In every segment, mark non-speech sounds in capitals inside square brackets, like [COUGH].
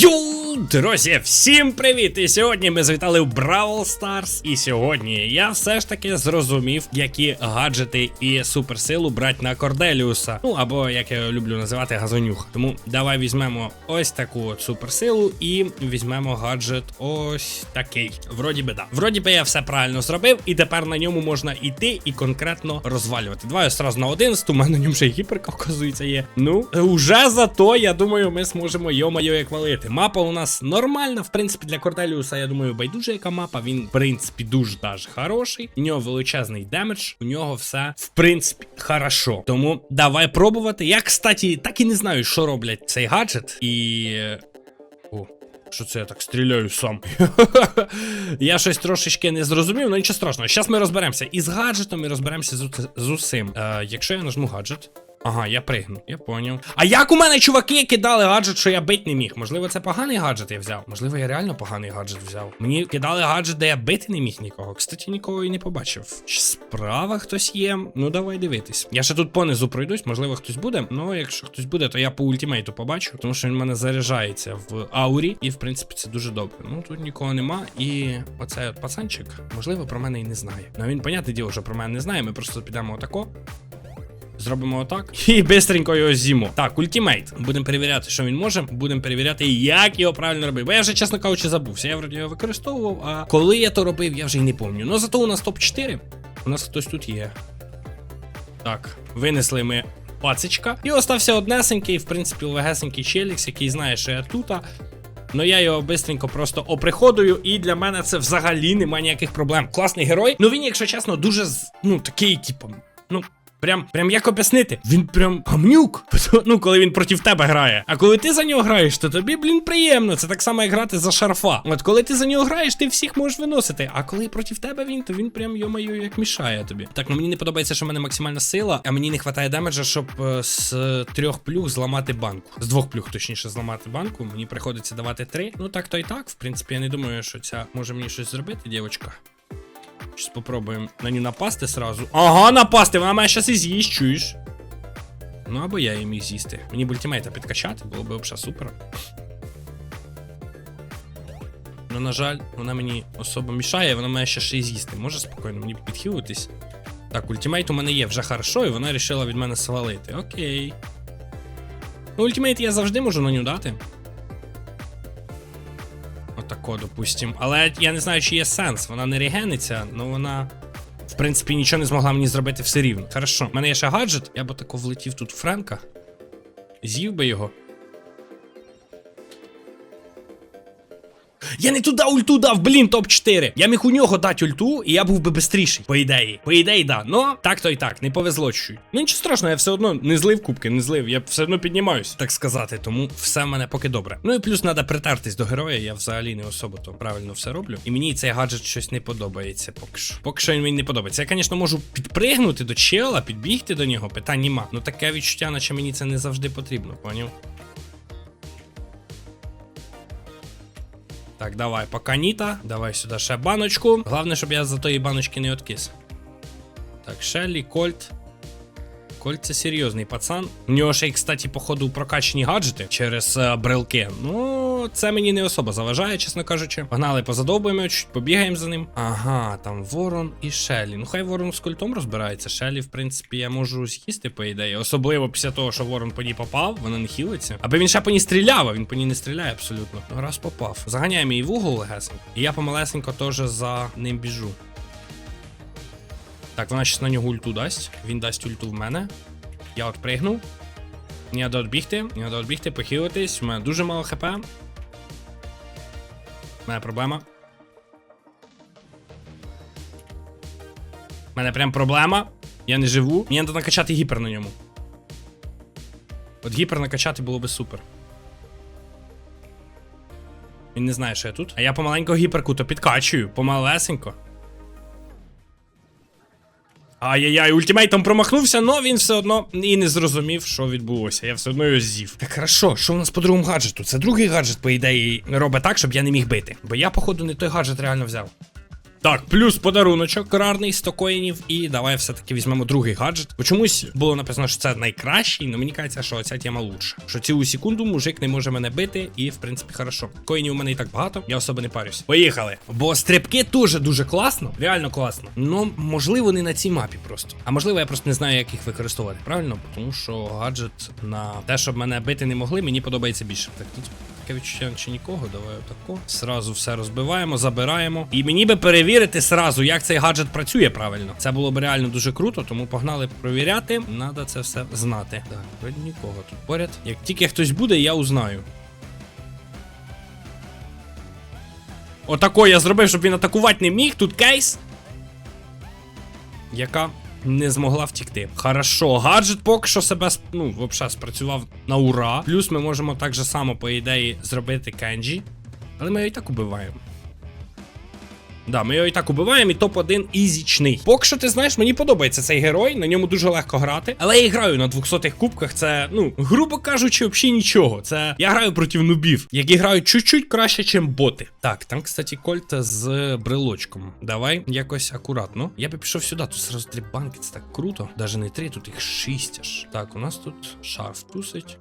哟 друзі, всім привіт! І сьогодні ми завітали в Бравл Старс. І сьогодні я все ж таки зрозумів, які гаджети і суперсилу брать на Корделіуса. Ну або як я люблю називати газонюх. Тому давай візьмемо ось таку от суперсилу і візьмемо гаджет ось такий. Вроді би да. Вроді би я все правильно зробив, і тепер на ньому можна йти і конкретно розвалювати. Давай я сразу на 11, у мене на ньому ще гіперка, оказується, є. Ну, уже зато, я думаю, ми зможемо йо-моє як валити. Мапа у нас нормальна, в принципі, для Корделіуса, я думаю, байдуже яка мапа. Він, в принципі, дуже даже хороший. У нього величезний демедж, у нього все, в принципі, хорошо. Тому давай пробувати. Я, кстати, так і не знаю, що роблять цей гаджет. І. О, що це я так стріляю сам? [LAUGHS] я щось трошечки не зрозумів, але нічого страшного. Зараз ми розберемося і з гаджетом, і розберемося з, з усім. Е, якщо я нажму гаджет. Ага, я пригну, я поняв. А як у мене чуваки кидали гаджет, що я бить не міг? Можливо, це поганий гаджет я взяв. Можливо, я реально поганий гаджет взяв. Мені кидали гаджет, де я бити не міг нікого. Кстати, нікого і не побачив. Чи справа хтось є? Ну давай дивитись. Я ще тут понизу пройдусь, можливо, хтось буде. Ну, якщо хтось буде, то я по ультимейту побачу, тому що він в мене заряджається в аурі, і в принципі це дуже добре. Ну тут нікого нема. І оцей от пацанчик, можливо, про мене і не знає. Ну він, понятне діло, що про мене не знає. Ми просто підемо отако. Зробимо отак. І бистренько його з'їмо. Так, ультимейт. Будемо перевіряти, що він може. Будемо перевіряти, як його правильно робити. Бо я вже, чесно кажучи, забувся. Я вроді його використовував, а коли я то робив, я вже й не пам'ятаю. Ну зато у нас топ-4. У нас хтось тут є. Так, винесли ми пацичка. І остався однесенький, в принципі, легесенький челікс, який знає, що я тут. Ну я його бистренько просто оприходую, і для мене це взагалі немає ніяких проблем. Класний герой. Ну він, якщо чесно, дуже ну такий, типу, ну. Прям, прям як об'яснити, він прям гамнюк. [LAUGHS] Ну, коли він проти тебе грає. А коли ти за нього граєш, то тобі, блін, приємно. Це так само, як грати за шарфа. От коли ти за нього граєш, ти всіх можеш виносити. А коли проти тебе він, то він прям йомаю як мішає тобі. Так, ну мені не подобається, що в мене максимальна сила, а мені не вистачає демеджа, щоб е, з трьох плюх зламати банку. З двох плюх, точніше, зламати банку. Мені приходиться давати три. Ну так то і так. В принципі, я не думаю, що ця може мені щось зробити, дівчинка. Щас попробуємо на нього напасти сразу. Ага, напасти, вона мене щас і з'їсть, чуєш? Ну або я її міг з'їсти. Мені б ультимейта підкачати, було б взагалі супер. Ну, на жаль, вона мені особо мішає, вона мене ще ще з'їсти. Може спокійно мені підхилитись. Так, ультимейт у мене є вже хорошо, і вона вирішила від мене свалити. Окей. Ну, ультимейт я завжди можу на нього дати. Отако, допустим. Але я не знаю, чи є сенс. Вона не регениться, але вона. В принципі, нічого не змогла мені зробити все рівно. Хорошо. У мене є ще гаджет, я б тако влетів тут в Френка. З'їв би його. Я не туди ульту дав, блін, топ-4. Я міг у нього дати ульту, і я був би бистріший. По ідеї. По ідеї, да. Ну, так то і так, не повезло чуть. Ну нічого страшного, я все одно не злив кубки, не злив. Я все одно піднімаюсь, так сказати. Тому все в мене поки добре. Ну і плюс треба притертись до героя. Я взагалі не особо то правильно все роблю. І мені цей гаджет щось не подобається. Поки що. Поки що він мені не подобається. Я, звісно, можу підпригнути до чела, підбігти до нього. Питань нема. Ну таке відчуття, наче мені це не завжди потрібно, поняв? Так, давай, пока Ніта. Давай сюди ще баночку. Головне, щоб я за тої баночки не откис. Так, Шеллі, Кольт. Кольт це серйозний пацан. У нього ще й, кстати, походу, прокачані гаджети через е, брелки. Ну, це мені не особо заважає, чесно кажучи. Погнали, позадовбуємо, чуть побігаємо за ним. Ага, там Ворон і Шеллі. Ну, хай Ворон з кольтом розбирається. Шеллі, в принципі, я можу з'їсти, по ідеї. Особливо після того, що Ворон по ній попав, вона не хілиться. Аби він ще по ній стріляв, а він по ній не стріляє абсолютно. Ну, раз попав. Заганяємо її в угол легесенько. І я помалесенько теж за ним біжу. Так, вона щас на нього ульту дасть. Він дасть ульту в мене. Я от пригнув. Мені треба відбігти, мені треба відбігти, похилитись. У мене дуже мало хп. Мене проблема. У мене прям проблема. Я не живу. Мені треба накачати гіпер на ньому. От гіпер накачати було би супер. Він не знає, що я тут. А я помаленько гіперку то підкачую, помалесенько. Ай-яй-яй, ультимейтом промахнувся, но він все одно і не зрозумів, що відбулося. Я все одно його з'їв. Так хорошо, що у нас по другому гаджету? Це другий гаджет, по ідеї, робить так, щоб я не міг бити. Бо я, походу, не той гаджет реально взяв. Так, плюс подаруночок карарний 100 коїнів. І давай все-таки візьмемо другий гаджет. Бо чомусь було написано, що це найкращий, але мені кажеться, що ця тема лучше. Що цілу секунду мужик не може мене бити, і в принципі хорошо. Коїнів у мене і так багато, я особо не парюсь. Поїхали. Бо стрибки теж дуже класно, реально класно. Ну, можливо, не на цій мапі просто. А можливо, я просто не знаю, як їх використовувати. Правильно? Тому що гаджет на те, щоб мене бити не могли, мені подобається більше. Так, тут таке відчуття чи нікого. Давай отако. Сразу все розбиваємо, забираємо. І мені би перевірити сразу, як цей гаджет працює правильно. Це було б реально дуже круто, тому погнали провіряти. Надо це все знати. Так, нікого тут поряд. Як тільки хтось буде, я узнаю. Отако я зробив, щоб він атакувати не міг. Тут кейс. Яка не змогла втікти. Хорошо, гаджет поки що себе ну, взагалі спрацював на ура. Плюс ми можемо так же само, по ідеї, зробити Кенджі. Але ми його і так убиваємо. Да, ми його і так убиваємо, і топ-1 ізічний. Поки що ти знаєш, мені подобається цей герой, на ньому дуже легко грати. Але я граю на 200-х кубках. Це, ну, грубо кажучи, взагалі нічого. Це я граю проти нубів, які грають чуть-чуть краще, ніж боти. Так, там, кстати, кольт з брелочком. Давай якось акуратно. Я би пішов сюди, тут сразу три банки, це так круто. Даже не три, тут їх шість аж. Так, у нас тут шарф тусить.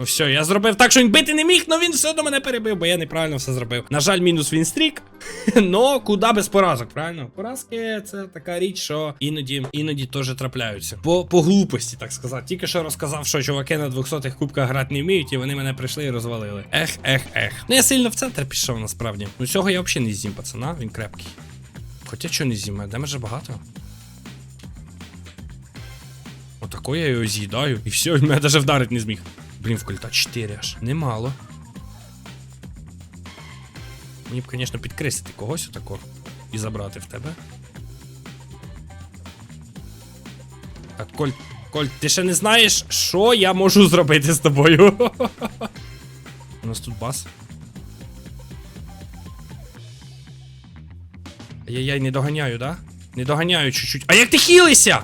Ну все, я зробив так, що він бити не міг, але він все до мене перебив, бо я неправильно все зробив. На жаль, мінус вінстрік. [LAUGHS] Но куди без поразок, правильно? Поразки це така річ, що іноді іноді теж трапляються. По, по глупості, так сказати. Тільки що розказав, що чуваки на 200-х кубках грати не вміють, і вони мене прийшли і розвалили. Ех, ех, ех. Ну я сильно в центр пішов, насправді. Ну цього я взагалі не з'їм, пацана, він крепкий. Хоча чого не з'їм, демеджа багато. Отако я його з'їдаю, і все, він мене навіть вдарити не зміг. Блін, в кольта 4 аж. Немало. Мені б, звісно, підкресити когось отако і забрати в тебе. Так, Коль, Коль, ти ще не знаєш, що я можу зробити з тобою. [LAUGHS] У нас тут бас. Ай-яй-яй, не доганяю, да? Не доганяю чуть-чуть. А як ти хілися?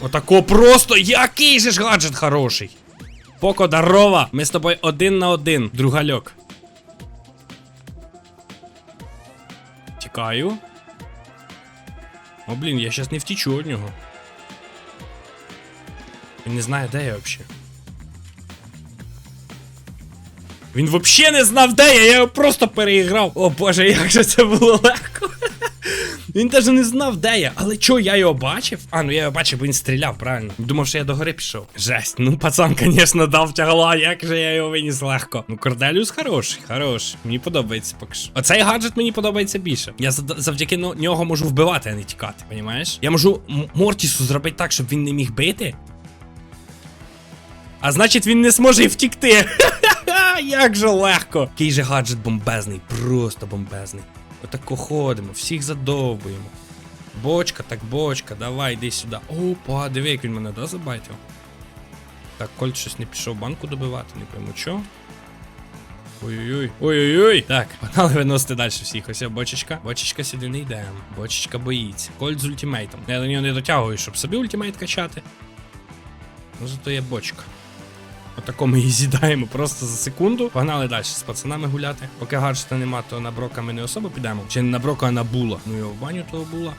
Отако просто. Який же ж гаджет хороший. Поко, здорова. Ми з тобою один на один, другальок. Тікаю. О, блін, я щас не втічу від нього. Він не знає, де я взагалі. Він взагалі не знав, де я, я його просто переіграв. О боже, як же це було легко. Він навіть не знав, де я. Але чо, я його бачив? А, ну я його бачив, бо він стріляв, правильно. Думав, що я до гори пішов. Жесть, ну пацан, [LAUGHS] звісно, дав тягла, як же я його виніс легко. Ну, Корделіус хороший, хороший. Мені подобається поки що. Оцей гаджет мені подобається більше. Я завдяки нього можу вбивати, а не тікати, понімаєш? Я можу Мортісу зробити так, щоб він не міг бити. А значить, він не зможе втікти. [LAUGHS] Як же легко. Який же гаджет бомбезний, просто бомбезний. Отако ходимо, всіх задовбуємо. Бочка, так бочка, давай, йди сюди. Опа, диви, як він мене, да, забайтив. Так, Кольт щось не пішов банку добивати, не пойму чо. Ой-ой-ой. Ой-ой-ой. Так, погнали виносити далі всіх. Ось я бочечка. Бочечка сюди не йде. Бочечка боїться. Кольт з ультимейтом. Я до нього не дотягую, щоб собі ультимейт качати. Ну зато є бочка. Отако ми її з'їдаємо просто за секунду. Погнали далі з пацанами гуляти. Поки гаджета нема, то на брока ми не особо підемо. Чи не на брока, а на була. Ну його в баню того була.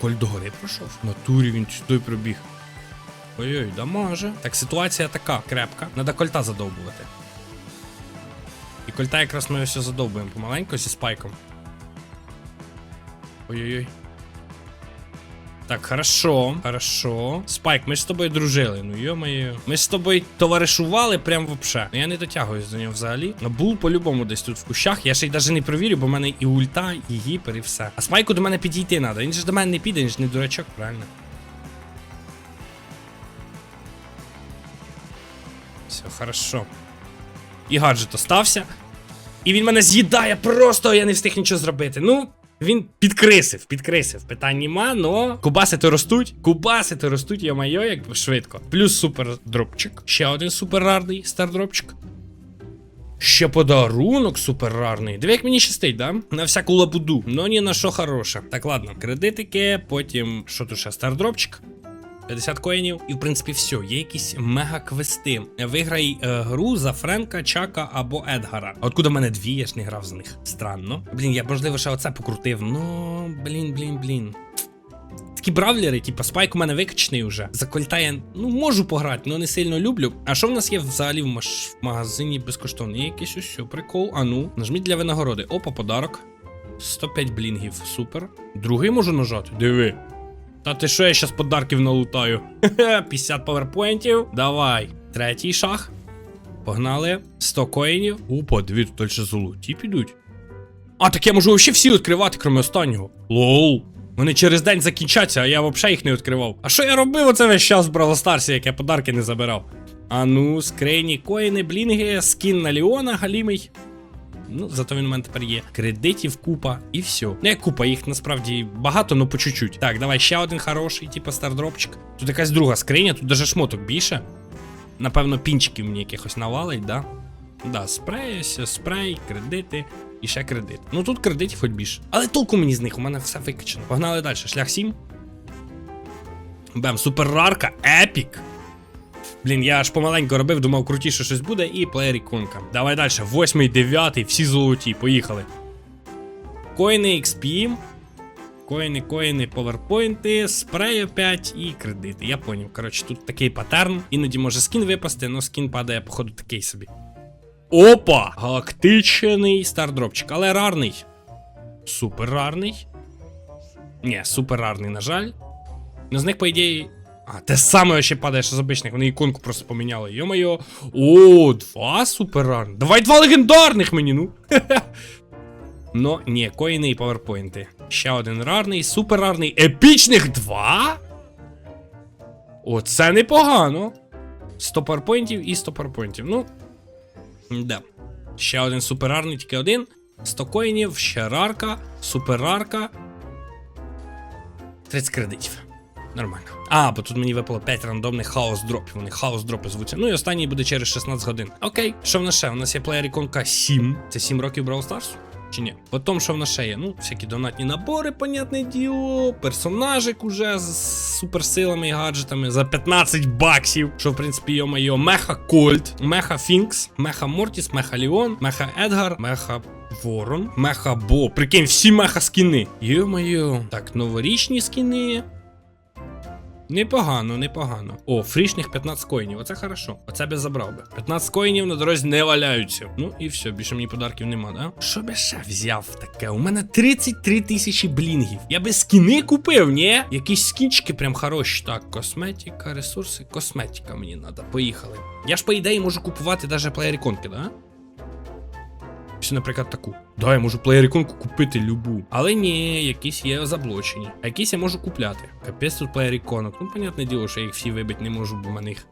Коль до гори пройшов. В натурі він сюди пробіг. Ой-ой, да може. Так ситуація така крепка. Надо кольта задовбувати. І кольта якраз ми ось задовбуємо помаленьку зі спайком. Ой-ой-ой. Так, хорошо, хорошо. Спайк, ми ж з тобою дружили. Ну йо-моє. Ми з тобою товаришували прям вообще. Ну я не дотягуюсь до нього взагалі. Ну був по-любому десь тут в кущах. Я ще й навіть не провірю, бо в мене і ульта, і гіпер, і все. А спайку до мене підійти треба. Він же до мене не піде, він ж не дурачок, правильно? Все, хорошо. І гаджет остався. І він мене з'їдає просто, я не встиг нічого зробити. Ну, він підкрисив, підкрисив. Питань нема, но кубасити ростуть. Кубасити ростуть, я майо, як швидко. Плюс супер дропчик. Ще один супер рарний стардропчик. Ще подарунок суперрарний. Диви, як мені щастить, да? На всяку лабуду. но ні на що хороше. Так, ладно, кредитики, потім що тут ще? Стардропчик. 50 коїнів, і в принципі все. Є якісь мега-квести. Виграй е, гру за Френка, Чака або Едгара. А откуда в мене дві, я ж не грав за них. Странно. Блін, я можливо ще оце покрутив. Ну, блін, блін, блін. Такі бравлери, типу, спайк у мене викачений уже. За ну, можу пограти, але не сильно люблю. А що в нас є взагалі в, маш... в магазині безкоштовно? Є якийсь ось прикол. А ну, нажміть для винагороди. Опа, подарок. 105 блінгів, супер. Другий можу нажати? Диви. Та ти що я щас подарків налутаю? Хе-хе, 50 паверпоінтів. Давай. Третій шах. Погнали. 100 коїнів. Опа, дві тут далі золоті підуть. А, так я можу взагалі всі відкривати, крім останнього. Лол. Вони через день закінчаться, а я взагалі їх не відкривав. А що я робив оце весь час в Бравл Старсі, як я подарки не забирав? А ну, скрині, коїни, блінги, скін на Ліона, галімий. Ну, зато він у мене тепер є. Кредитів купа і все. Ну, як купа, їх насправді багато, ну по чуть-чуть. Так, давай ще один хороший, типу стардропчик. Тут якась друга скриня, тут даже шмоток більше. Напевно, пінчиків мені якихось навалить, да? Да, спрей, спрей, кредити і ще кредит. Ну тут кредитів хоч більше. Але толку мені з них, у мене все викачано. Погнали далі. Шлях 7. Бем, суперрарка, епік. Блін, я аж помаленьку робив, думав, крутіше щось буде, і плеєр іконка. Давай далі. Восьмий, дев'ятий, всі золоті, поїхали. Коїни XP. Коїни, коїни, поверпойнти, спрей опять і кредити. Я поняв. Коротше, тут такий паттерн. Іноді може скін випасти, але скін падає, походу, такий собі. Опа! Галактичний стардропчик, але рарний. Супер рарний. Ні, супер рарний, на жаль. Ну, з них, по ідеї. А, те саме ще падає, що з обичних. Вони іконку просто поміняли. Йо-моє. О, два супер. Давай два легендарних мені, ну. [LAUGHS] Ну, ні, коїни і паверпойнти. Ще один рарний, супер рарний. Епічних два? Оце непогано. 100 паверпойнтів і 100 паверпойнтів. Ну, Да. Ще один суперарний, тільки один. 100 коїнів, ще рарка, суперарка. 30 кредитів. Нормально. А, бо тут мені випало 5 рандомних хаос дропів. Вони хаос дропи звуться. Ну і останній буде через 16 годин. Окей, що в нас ще? У нас є плеєр іконка 7. Це 7 років Brawl Stars? Чи ні? Потім, що в нас ще є? Ну, всякі донатні набори, понятне діло. Персонажик уже з суперсилами і гаджетами за 15 баксів. Що, в принципі, йо-майо, Меха Кольт, Меха Фінкс, Меха Мортіс, Меха Ліон, Меха Едгар, Меха Ворон, Меха Бо. Прикинь, всі меха скіни. Йо-майо. Так, новорічні скіни. Непогано, непогано. О, фрішних 15 коїнів. Оце хорошо. Оце би забрав би. 15 коїнів на дорозі не валяються. Ну і все, більше мені подарків нема, да? Що би ще взяв таке? У мене 33 тисячі блінгів. Я би скіни купив, ні? Якісь скінчики прям хороші. Так, косметика, ресурси, косметика мені треба. Поїхали. Я ж по ідеї можу купувати навіть плеєр-іконки, да? Ось, наприклад, таку. Да, я можу плеєр-іконку купити любу. Але ні, якісь є заблочені. А якісь я можу купляти. Капець тут плеєр-іконок. Ну, понятне діло, що я їх всі вибити не можу, бо в мене їх.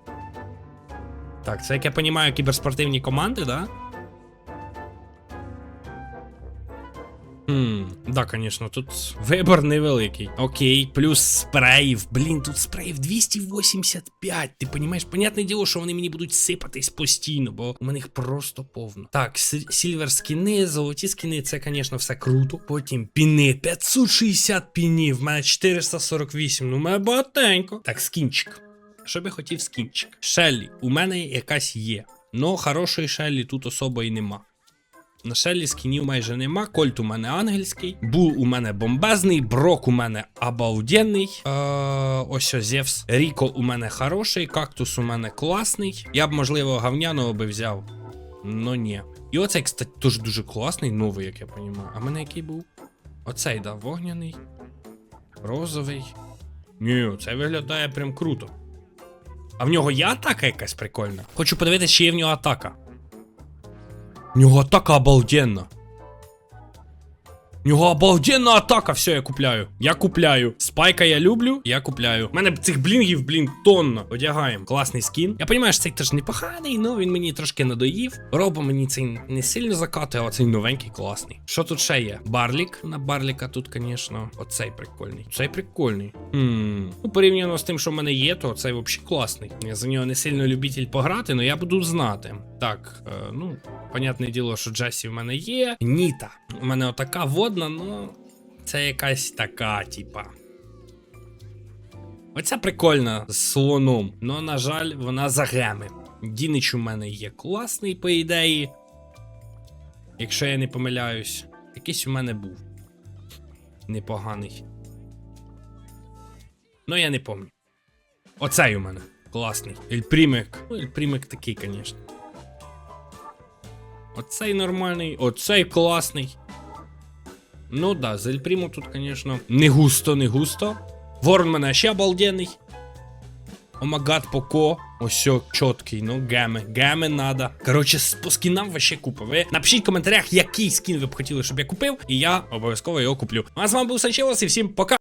Так, це як я розумію, кіберспортивні команди, да? Хм, да, звісно, тут вибор невеликий. Окей, плюс спреїв. Блін, тут спреїв 285. Ти понімаєш? Понятне діло, що вони мені будуть сипатись постійно, бо у мене їх просто повно. Так, сільвер скіни, золоті скіни, це, звісно, все круто. Потім піни 560 пінів, в мене 448. Ну, мене багатенько. Так, скінчик. Що би хотів скінчик? Шеллі, у мене якась є. Но хорошої Шеллі тут особо і нема. На Шеллі скінів майже нема. Кольт у мене ангельський. Бул у мене бомбезний. Брок у мене обалденний. Е, ось о, Зевс. Ріко у мене хороший. Кактус у мене класний. Я б, можливо, гавняного би взяв. Но ні. І оцей, кстати, теж дуже класний, новий, як я розумію. А мене який був? Оцей, да, вогняний. Розовий. Ні, це виглядає прям круто. А в нього є атака якась прикольна. Хочу подивитися, чи є в нього атака. Нього атака обалденна. У нього обалденна атака, все, я купляю. Я купляю. Спайка я люблю, я купляю. У мене цих блінгів, блін, тонна. Одягаємо. Класний скін. Я розумію, що цей теж непоганий, ну він мені трошки надоїв. Робо мені цей не сильно закатує, а цей новенький класний. Що тут ще є? Барлік. На барліка тут, звісно, оцей прикольний. Цей прикольний. Хм. Ну, порівняно з тим, що в мене є, то цей взагалі класний. Я за нього не сильно любитель пограти, але я буду знати. Так, е, ну, понятне діло, що Джесі в мене є. Ніта. У мене отака водна, ну. Це якась така, типа. Оця прикольна з слоном, но, на жаль, вона за геми. Дінич у мене є класний, по ідеї. Якщо я не помиляюсь, якийсь у мене був. Непоганий. Ну, я не пам'ятаю. Оцей у мене. Класний. Ельпрімик. Ну, Ельпрімик такий, звісно. Оцей нормальний, оцей класний. Ну да, з Ельпріму тут, звісно, не густо, не густо. Ворон мене ще обалденний. Омагат Поко. Ось чіткий, ну геми. Геми надо. Коротше, по скінам вообще купа. Ви напишіть в коментарях, який скін ви б хотіли, щоб я купив, і я обов'язково його куплю. А з вами був Санчелос, і всім пока!